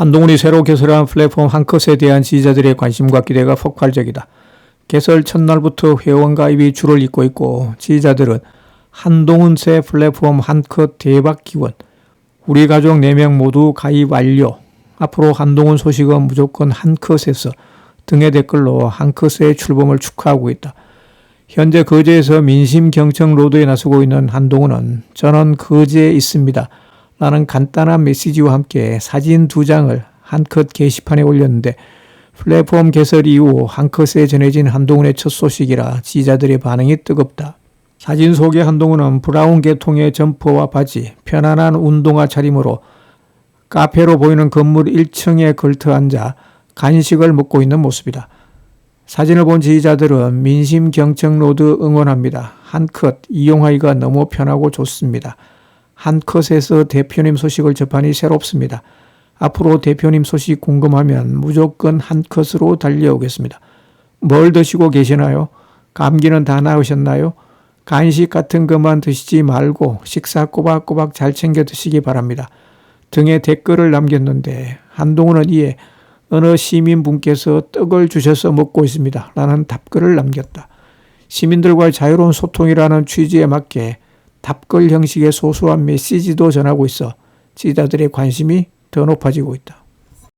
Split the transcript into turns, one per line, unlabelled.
한동훈이 새로 개설한 플랫폼 한컷에 대한 지지자들의 관심과 기대가 폭발적이다. 개설 첫날부터 회원 가입이 줄을 잇고 있고 지지자들은 한동훈 새 플랫폼 한컷 대박 기원, 우리 가족 4명 모두 가입 완료, 앞으로 한동훈 소식은 무조건 한컷에서 등의 댓글로 한컷의 출범을 축하하고 있다. 현재 거제에서 민심 경청 로드에 나서고 있는 한동훈은 저는 거제에 있습니다. 라는 간단한 메시지와 함께 사진 두 장을 한컷 게시판에 올렸는데 플랫폼 개설 이후 한컷에 전해진 한동훈의 첫 소식이라 지지자들의 반응이 뜨겁다. 사진 속의 한동훈은 브라운 계통의 점퍼와 바지, 편안한 운동화 차림으로 카페로 보이는 건물 1층에 걸터 앉아 간식을 먹고 있는 모습이다. 사진을 본 지지자들은 민심 경청 로드 응원합니다. 한컷 이용하기가 너무 편하고 좋습니다. 한 컷에서 대표님 소식을 접하니 새롭습니다. 앞으로 대표님 소식 궁금하면 무조건 한 컷으로 달려오겠습니다. 뭘 드시고 계시나요? 감기는 다 나으셨나요? 간식 같은 것만 드시지 말고 식사 꼬박꼬박 잘 챙겨 드시기 바랍니다. 등의 댓글을 남겼는데 한동훈은 이에 어느 시민분께서 떡을 주셔서 먹고 있습니다. 라는 답글을 남겼다. 시민들과의 자유로운 소통이라는 취지에 맞게 답글 형식의 소소한 메시지도 전하고 있어 지지자들의 관심이 더 높아지고 있다.